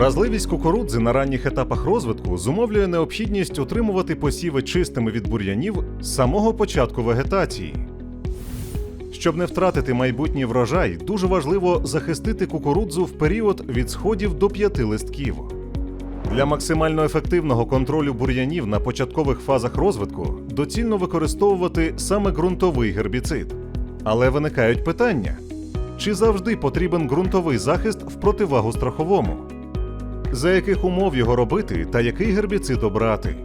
Вразливість кукурудзи на ранніх етапах розвитку зумовлює необхідність утримувати посіви чистими від бур'янів з самого початку вегетації. Щоб не втратити майбутній врожай, дуже важливо захистити кукурудзу в період від сходів до п'яти листків. Для максимально ефективного контролю бур'янів на початкових фазах розвитку доцільно використовувати саме ґрунтовий гербіцид. Але виникають питання: чи завжди потрібен ґрунтовий захист в противагу страховому? За яких умов його робити та який гербіцид обрати?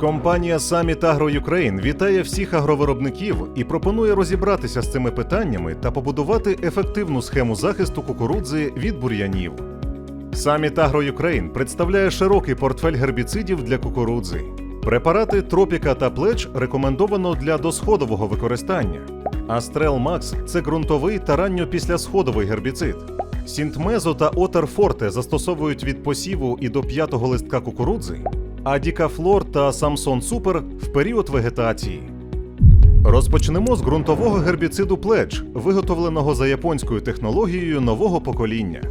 Компанія Summit Agro Ukraine вітає всіх агровиробників і пропонує розібратися з цими питаннями та побудувати ефективну схему захисту кукурудзи від бур'янів. Summit Agro Ukraine представляє широкий портфель гербіцидів для кукурудзи. Препарати Тропіка та Плеч рекомендовано для досходового використання. Астрел Макс це ґрунтовий та ранньопіслясходовий гербіцид. Сінтмезо та Отер Форте застосовують від посіву і до п'ятого листка кукурудзи, а Дікафлор та Самсон Супер в період вегетації. Розпочнемо з ґрунтового гербіциду Плеч, виготовленого за японською технологією нового покоління.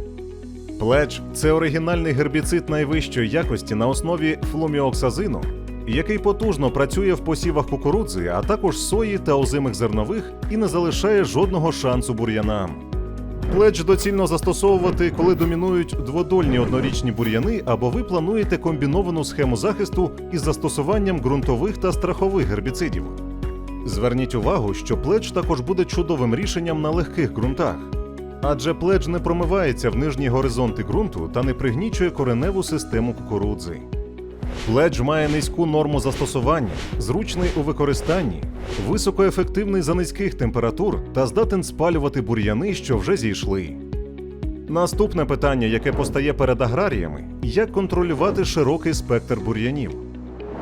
Плеч це оригінальний гербіцид найвищої якості на основі флуміоксазину, який потужно працює в посівах кукурудзи, а також сої та озимих зернових і не залишає жодного шансу бур'янам. Плеч доцільно застосовувати, коли домінують дводольні однорічні бур'яни, або ви плануєте комбіновану схему захисту із застосуванням ґрунтових та страхових гербіцидів. Зверніть увагу, що плеч також буде чудовим рішенням на легких ґрунтах. Адже плеч не промивається в нижні горизонти ґрунту та не пригнічує кореневу систему кукурудзи. Пледж має низьку норму застосування, зручний у використанні, високоефективний за низьких температур та здатен спалювати бур'яни, що вже зійшли. Наступне питання, яке постає перед аграріями, як контролювати широкий спектр бур'янів.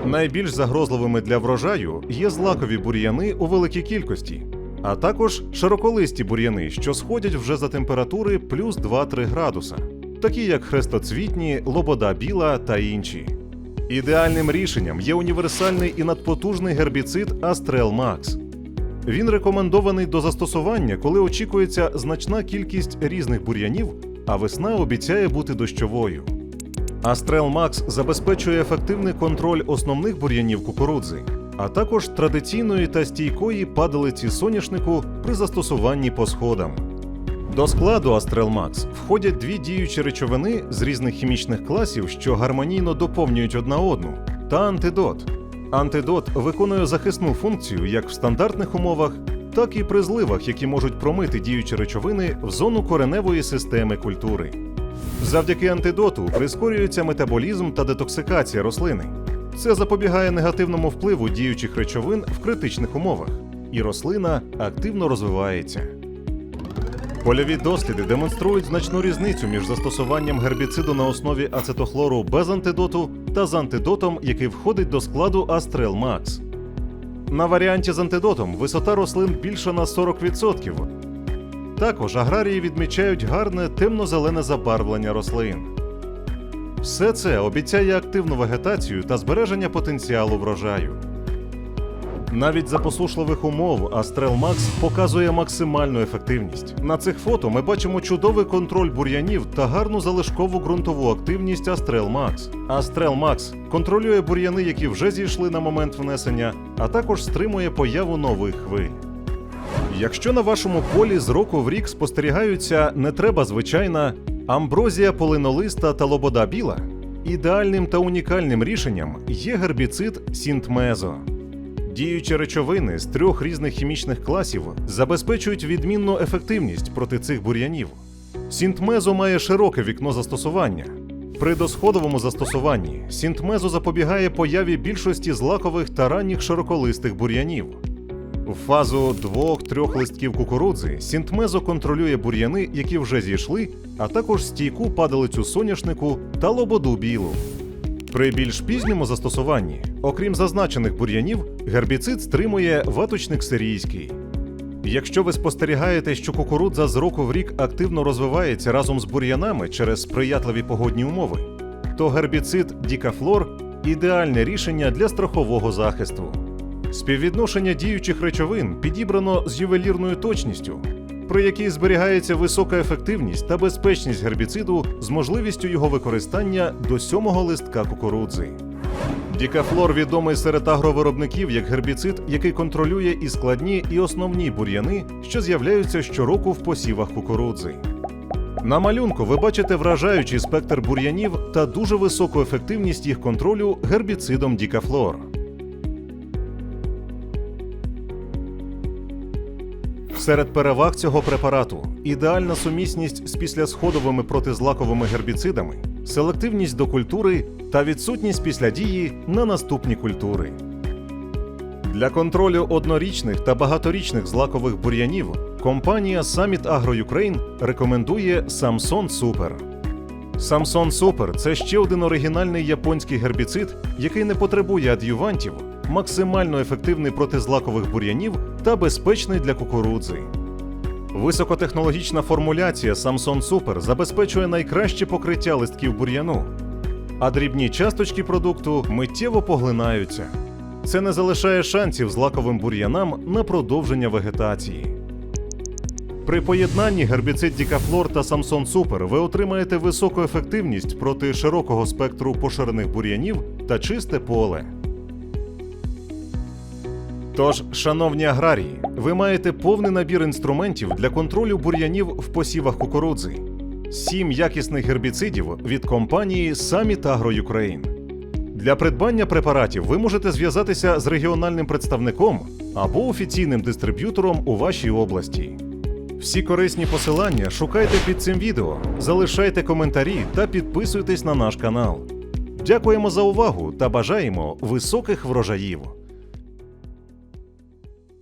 Найбільш загрозливими для врожаю є злакові бур'яни у великій кількості, а також широколисті бур'яни, що сходять вже за температури плюс 2-3 градуса, такі як хрестоцвітні, лобода біла та інші. Ідеальним рішенням є універсальний і надпотужний гербіцид Astrel Max. Він рекомендований до застосування, коли очікується значна кількість різних бур'янів, а весна обіцяє бути дощовою. Astrel Max забезпечує ефективний контроль основних бур'янів кукурудзи, а також традиційної та стійкої падалиці соняшнику при застосуванні по сходам. До складу Max входять дві діючі речовини з різних хімічних класів, що гармонійно доповнюють одна одну, та антидот. Антидот виконує захисну функцію як в стандартних умовах, так і при зливах, які можуть промити діючі речовини в зону кореневої системи культури. Завдяки антидоту прискорюється метаболізм та детоксикація рослини. Це запобігає негативному впливу діючих речовин в критичних умовах, і рослина активно розвивається. Польові досліди демонструють значну різницю між застосуванням гербіциду на основі ацетохлору без антидоту та з антидотом, який входить до складу Astrel Max. На варіанті з антидотом висота рослин більша на 40%. Також аграрії відмічають гарне темно-зелене забарвлення рослин. Все це обіцяє активну вегетацію та збереження потенціалу врожаю. Навіть за посушливих умов Astrel Max показує максимальну ефективність. На цих фото ми бачимо чудовий контроль бур'янів та гарну залишкову ґрунтову активність Astrel Max. Astrel Max контролює бур'яни, які вже зійшли на момент внесення, а також стримує появу нових хвиль. Якщо на вашому полі з року в рік спостерігаються не треба звичайна амброзія полинолиста та лобода біла, ідеальним та унікальним рішенням є гербіцид Сінтмезо. Діючі речовини з трьох різних хімічних класів забезпечують відмінну ефективність проти цих бур'янів. Сінтмезо має широке вікно застосування. При досходовому застосуванні сінтмезо запобігає появі більшості злакових та ранніх широколистих бур'янів. В фазу двох-трьох листків кукурудзи сінтмезо контролює бур'яни, які вже зійшли, а також стійку падалицю соняшнику та лободу білу. При більш пізньому застосуванні, окрім зазначених бур'янів, гербіцид стримує ваточник сирійський. Якщо ви спостерігаєте, що кукурудза з року в рік активно розвивається разом з бур'янами через сприятливі погодні умови, то гербіцид Дікафлор ідеальне рішення для страхового захисту. Співвідношення діючих речовин підібрано з ювелірною точністю. При якій зберігається висока ефективність та безпечність гербіциду з можливістю його використання до сьомого листка кукурудзи. Дікафлор відомий серед агровиробників як гербіцид, який контролює і складні, і основні бур'яни, що з'являються щороку в посівах кукурудзи. На малюнку ви бачите вражаючий спектр бур'янів та дуже високу ефективність їх контролю гербіцидом Дікафлор. Серед переваг цього препарату ідеальна сумісність з післясходовими протизлаковими гербіцидами, селективність до культури та відсутність після дії на наступні культури. Для контролю однорічних та багаторічних злакових бур'янів компанія Summit Agro Ukraine рекомендує Samson Super. Samson Super – це ще один оригінальний японський гербіцид, який не потребує ад'ювантів, максимально ефективний проти злакових бур'янів та безпечний для кукурудзи. Високотехнологічна формуляція Samson Super забезпечує найкраще покриття листків бур'яну, а дрібні часточки продукту миттєво поглинаються. Це не залишає шансів злаковим бур'янам на продовження вегетації. При поєднанні гербіцид Дікафлор та Самсон Супер ви отримаєте високу ефективність проти широкого спектру поширених бур'янів та чисте поле. Тож, шановні аграрії, ви маєте повний набір інструментів для контролю бур'янів в посівах кукурудзи. Сім якісних гербіцидів від компанії Summit Agro Ukraine. Для придбання препаратів ви можете зв'язатися з регіональним представником або офіційним дистриб'ютором у вашій області. Всі корисні посилання шукайте під цим відео, залишайте коментарі та підписуйтесь на наш канал. Дякуємо за увагу та бажаємо високих врожаїв!